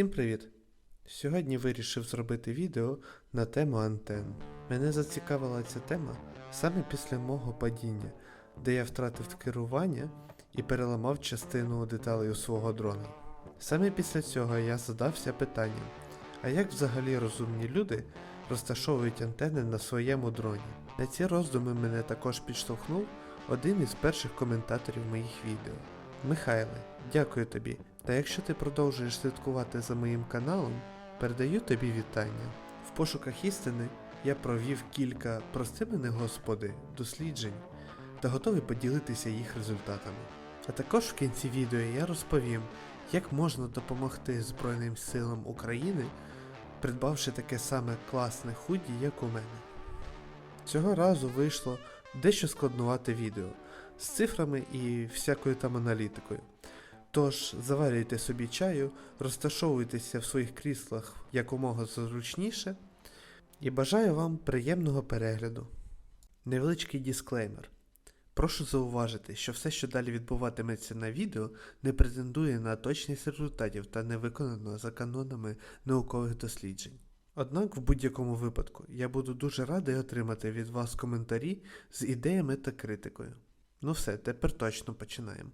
Всім привіт! Сьогодні вирішив зробити відео на тему антен. Мене зацікавила ця тема саме після мого падіння, де я втратив керування і переламав частину деталей у свого дрона. Саме після цього я задався питанням, а як взагалі розумні люди розташовують антени на своєму дроні? На ці роздуми мене також підштовхнув один із перших коментаторів моїх відео. Михайле, дякую тобі. Та якщо ти продовжуєш слідкувати за моїм каналом, передаю тобі вітання. В пошуках істини я провів кілька, прости мене Господи, досліджень та готовий поділитися їх результатами. А також в кінці відео я розповім, як можна допомогти Збройним силам України, придбавши таке саме класне худі, як у мене. Цього разу вийшло дещо складнувате відео з цифрами і всякою там аналітикою. Тож заварюйте собі чаю, розташовуйтеся в своїх кріслах якомога зручніше і бажаю вам приємного перегляду. Невеличкий дисклеймер. Прошу зауважити, що все, що далі відбуватиметься на відео, не претендує на точність результатів та не виконано за канонами наукових досліджень. Однак, в будь-якому випадку, я буду дуже радий отримати від вас коментарі з ідеями та критикою. Ну все, тепер точно починаємо.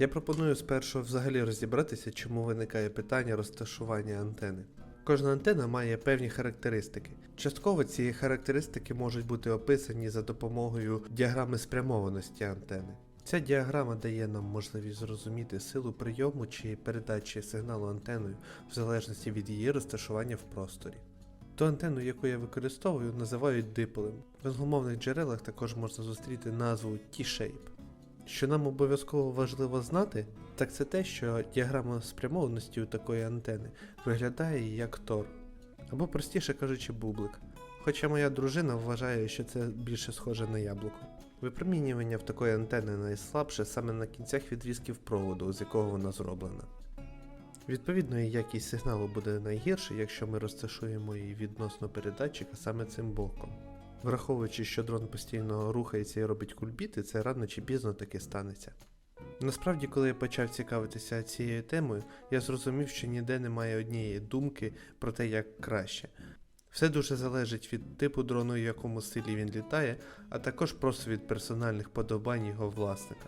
Я пропоную спершу взагалі розібратися, чому виникає питання розташування антени. Кожна антена має певні характеристики. Частково ці характеристики можуть бути описані за допомогою діаграми спрямованості антени. Ця діаграма дає нам можливість зрозуміти силу прийому чи передачі сигналу антеною в залежності від її розташування в просторі. Ту антенну, яку я використовую, називають диполем. В англомовних джерелах також можна зустріти назву T-shape. Що нам обов'язково важливо знати, так це те, що діаграма спрямованості у такої антени виглядає як тор, або простіше кажучи, бублик. Хоча моя дружина вважає, що це більше схоже на яблуко. Випромінювання в такої антени найслабше саме на кінцях відрізків проводу, з якого вона зроблена. Відповідно, якість сигналу буде найгірше, якщо ми розташуємо її відносно передатчика саме цим боком. Враховуючи, що дрон постійно рухається і робить кульбіти, це рано чи пізно таки станеться. Насправді, коли я почав цікавитися цією темою, я зрозумів, що ніде немає однієї думки про те, як краще. Все дуже залежить від типу дрону, в якому стилі він літає, а також просто від персональних подобань його власника.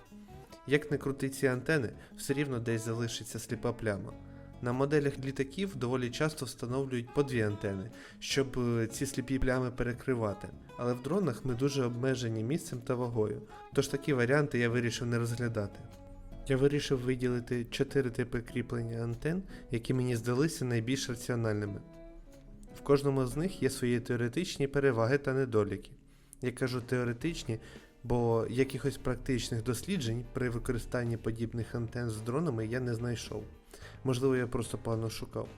Як не крути ці антени, все рівно десь залишиться сліпа пляма. На моделях літаків доволі часто встановлюють по дві антени, щоб е, ці сліпі плями перекривати. Але в дронах ми дуже обмежені місцем та вагою, тож такі варіанти я вирішив не розглядати. Я вирішив виділити чотири типи кріплення антен, які мені здалися найбільш раціональними. В кожному з них є свої теоретичні переваги та недоліки. Я кажу теоретичні, бо якихось практичних досліджень при використанні подібних антен з дронами я не знайшов. Можливо, я просто погано шукав.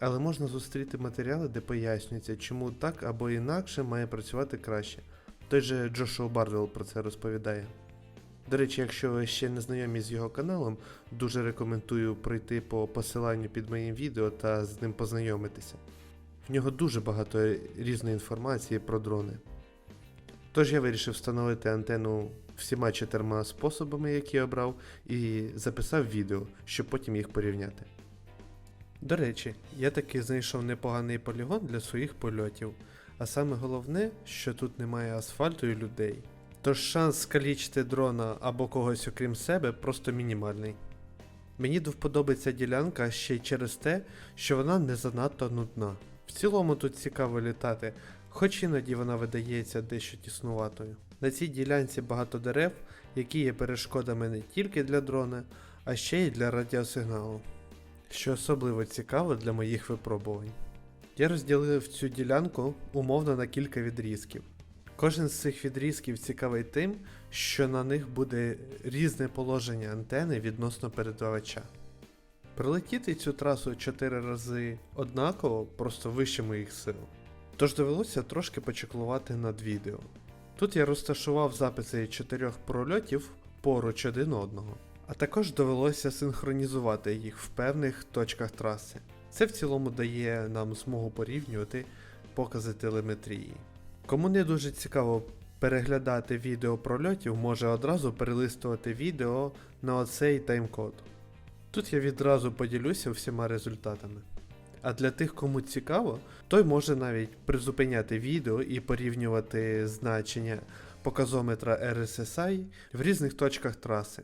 Але можна зустріти матеріали, де пояснюється, чому так або інакше має працювати краще. Той же Джошуа Бардвелл про це розповідає. До речі, якщо ви ще не знайомі з його каналом, дуже рекомендую пройти по посиланню під моїм відео та з ним познайомитися. В нього дуже багато різної інформації про дрони. Тож я вирішив встановити антенну всіма чотирма способами, які я обрав, і записав відео, щоб потім їх порівняти. До речі, я таки знайшов непоганий полігон для своїх польотів, а саме головне, що тут немає асфальту і людей. Тож шанс скалічити дрона або когось окрім себе просто мінімальний. Мені ця ділянка ще й через те, що вона не занадто нудна. В цілому тут цікаво літати, хоч іноді вона видається дещо тіснуватою. На цій ділянці багато дерев, які є перешкодами не тільки для дрона, а ще й для радіосигналу, що особливо цікаво для моїх випробувань. Я розділив цю ділянку умовно на кілька відрізків. Кожен з цих відрізків цікавий тим, що на них буде різне положення антени відносно передавача. Пролетіти цю трасу 4 рази однаково просто вище моїх сил. Тож довелося трошки почеклувати над відео. Тут я розташував записи чотирьох прольотів поруч один одного, а також довелося синхронізувати їх в певних точках траси. Це в цілому дає нам змогу порівнювати покази телеметрії. Кому не дуже цікаво переглядати відео прольотів, може одразу перелистувати відео на оцей таймкод. Тут я відразу поділюся всіма результатами. А для тих, кому цікаво, той може навіть призупиняти відео і порівнювати значення показометра RSSI в різних точках траси.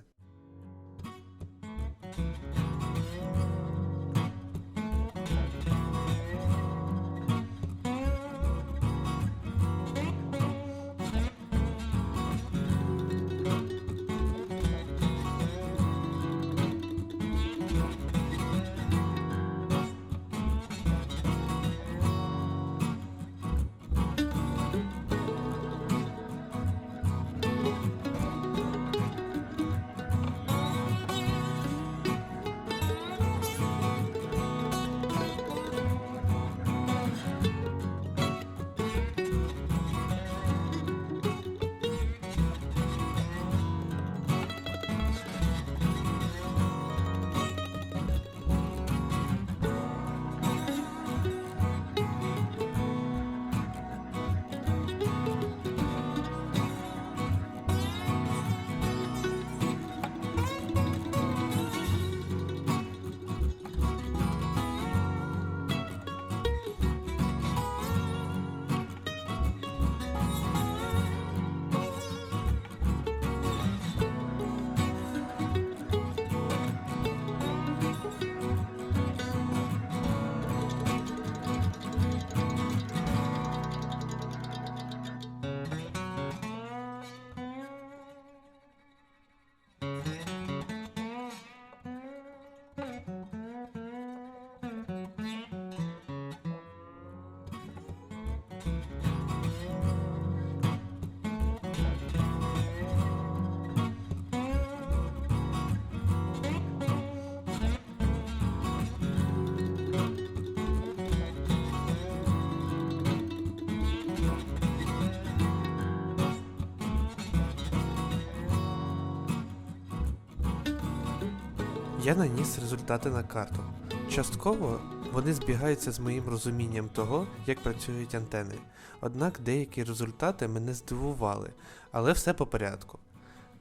Я наніс результати на карту. Частково вони збігаються з моїм розумінням того, як працюють антени. Однак деякі результати мене здивували, але все по порядку.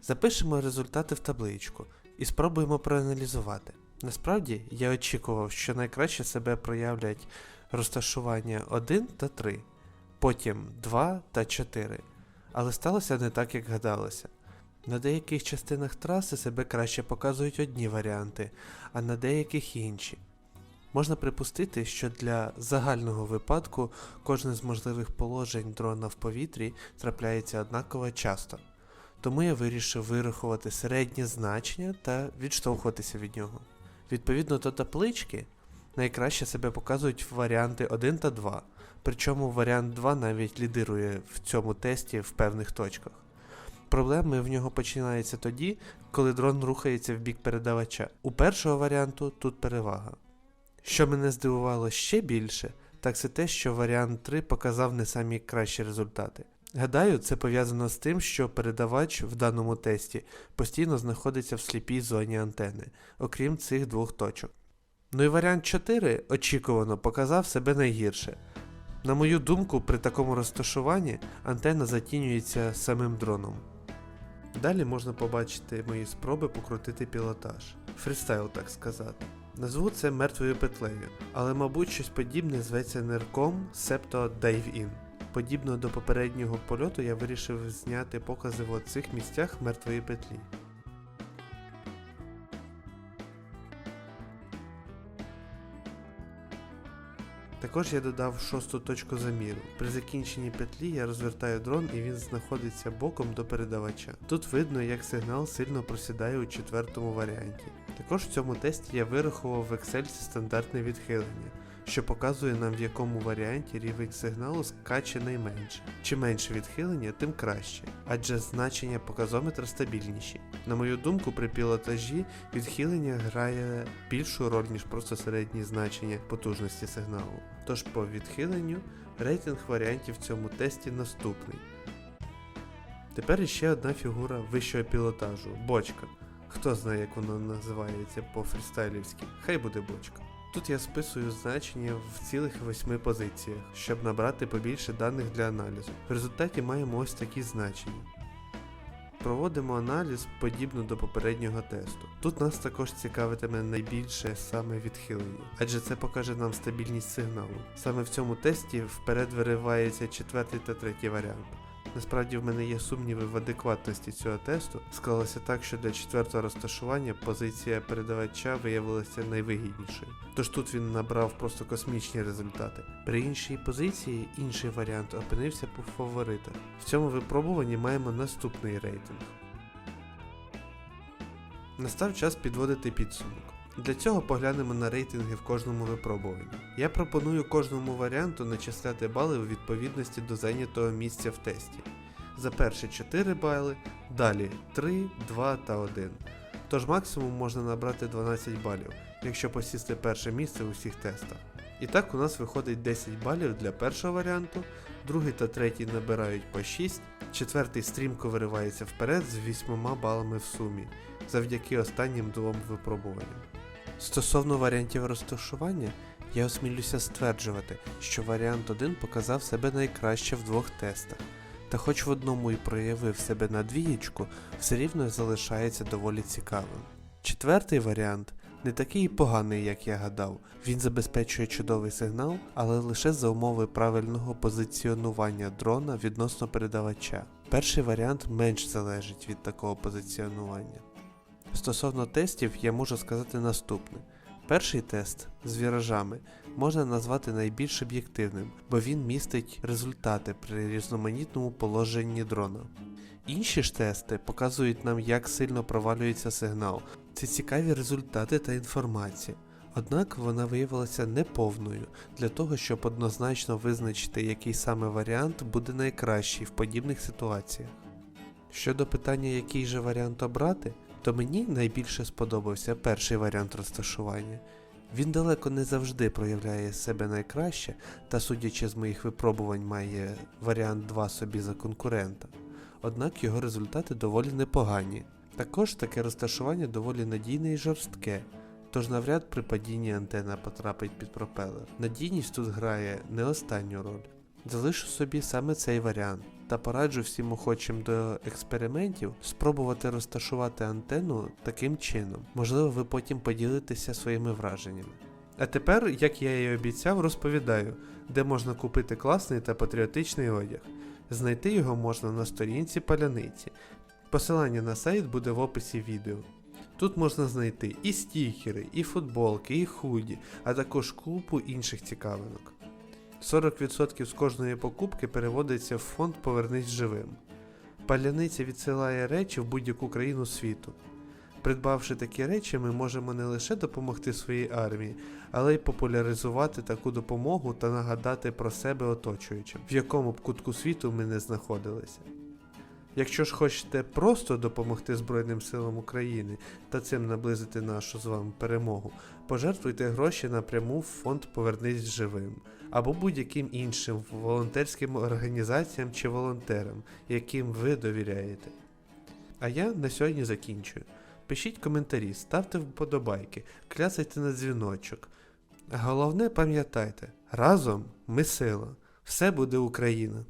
Запишемо результати в табличку і спробуємо проаналізувати. Насправді я очікував, що найкраще себе проявлять розташування 1 та 3, потім 2 та 4. Але сталося не так, як гадалося. На деяких частинах траси себе краще показують одні варіанти, а на деяких інші. Можна припустити, що для загального випадку кожне з можливих положень дрона в повітрі трапляється однаково часто. Тому я вирішив вирахувати середнє значення та відштовхуватися від нього. Відповідно до таблички, найкраще себе показують варіанти 1 та 2, причому варіант 2 навіть лідирує в цьому тесті в певних точках. Проблеми в нього починаються тоді, коли дрон рухається в бік передавача. У першого варіанту тут перевага. Що мене здивувало ще більше, так це те, що варіант 3 показав не самі кращі результати. Гадаю, це пов'язано з тим, що передавач в даному тесті постійно знаходиться в сліпій зоні антени, окрім цих двох точок. Ну і варіант 4 очікувано показав себе найгірше. На мою думку, при такому розташуванні антенна затінюється самим дроном. Далі можна побачити мої спроби покрутити пілотаж. Фрістайл, так сказати. Назву це мертвою петлею, але мабуть щось подібне зветься нирком, Dive In. Подібно до попереднього польоту я вирішив зняти покази в оцих місцях мертвої петлі. Також я додав шосту точку заміру. При закінченні петлі я розвертаю дрон і він знаходиться боком до передавача. Тут видно, як сигнал сильно просідає у четвертому варіанті. Також в цьому тесті я вирахував в Excel стандартне відхилення, що показує нам в якому варіанті рівень сигналу скаче найменше. Чим менше відхилення, тим краще, адже значення показометра стабільніші. На мою думку, при пілотажі відхилення грає більшу роль, ніж просто середні значення потужності сигналу. Тож по відхиленню рейтинг варіантів в цьому тесті наступний. Тепер іще одна фігура вищого пілотажу бочка. Хто знає, як вона називається по фрістайлівськи, хай буде бочка. Тут я списую значення в цілих восьми позиціях, щоб набрати побільше даних для аналізу. В результаті маємо ось такі значення. проводимо аналіз подібно до попереднього тесту. Тут нас також цікавитиме найбільше саме відхилення, адже це покаже нам стабільність сигналу. Саме в цьому тесті вперед виривається четвертий та третій варіант. Насправді в мене є сумніви в адекватності цього тесту. Склалося так, що для четвертого розташування позиція передавача виявилася найвигіднішою. Тож тут він набрав просто космічні результати. При іншій позиції інший варіант опинився по фаворитах. В цьому випробуванні маємо наступний рейтинг. Настав час підводити підсумок. Для цього поглянемо на рейтинги в кожному випробуванні. Я пропоную кожному варіанту начисляти бали у відповідності до зайнятого місця в тесті. За перші 4 бали, далі 3, 2 та 1. Тож максимум можна набрати 12 балів, якщо посісти перше місце у всіх тестах. І так у нас виходить 10 балів для першого варіанту, другий та третій набирають по 6, четвертий стрімко виривається вперед з 8 балами в сумі, завдяки останнім двом випробуванням. Стосовно варіантів розташування, я осмілюся стверджувати, що варіант 1 показав себе найкраще в двох тестах, та хоч в одному і проявив себе на двієчку, все рівно залишається доволі цікавим. Четвертий варіант не такий поганий, як я гадав. Він забезпечує чудовий сигнал, але лише за умови правильного позиціонування дрона відносно передавача. Перший варіант менш залежить від такого позиціонування. Стосовно тестів, я можу сказати наступне. Перший тест з віражами можна назвати найбільш об'єктивним, бо він містить результати при різноманітному положенні дрона. Інші ж тести показують нам, як сильно провалюється сигнал. Це цікаві результати та інформація. Однак вона виявилася неповною для того, щоб однозначно визначити, який саме варіант буде найкращий в подібних ситуаціях. Щодо питання, який же варіант обрати, то мені найбільше сподобався перший варіант розташування. Він далеко не завжди проявляє себе найкраще, та судячи з моїх випробувань, має варіант 2 собі за конкурента. Однак його результати доволі непогані. Також таке розташування доволі надійне і жорстке, тож навряд при падінні антена потрапить під пропелер. Надійність тут грає не останню роль. Залишу собі саме цей варіант та пораджу всім охочим до експериментів спробувати розташувати антенну таким чином. Можливо, ви потім поділитеся своїми враженнями. А тепер, як я і обіцяв, розповідаю, де можна купити класний та патріотичний одяг. Знайти його можна на сторінці паляниці. Посилання на сайт буде в описі відео. Тут можна знайти і стікери, і футболки, і худі, а також купу інших цікавинок. 40% з кожної покупки переводиться в фонд Повернись живим. Паляниця відсилає речі в будь-яку країну світу. Придбавши такі речі, ми можемо не лише допомогти своїй армії, але й популяризувати таку допомогу та нагадати про себе оточуючим, в якому б кутку світу ми не знаходилися. Якщо ж хочете просто допомогти Збройним силам України та цим наблизити нашу з вами перемогу, пожертвуйте гроші напряму в фонд Повернись живим або будь-яким іншим волонтерським організаціям чи волонтерам, яким ви довіряєте. А я на сьогодні закінчую. Пишіть коментарі, ставте вподобайки, кляцайте на дзвіночок. Головне пам'ятайте, разом ми сила, все буде Україна!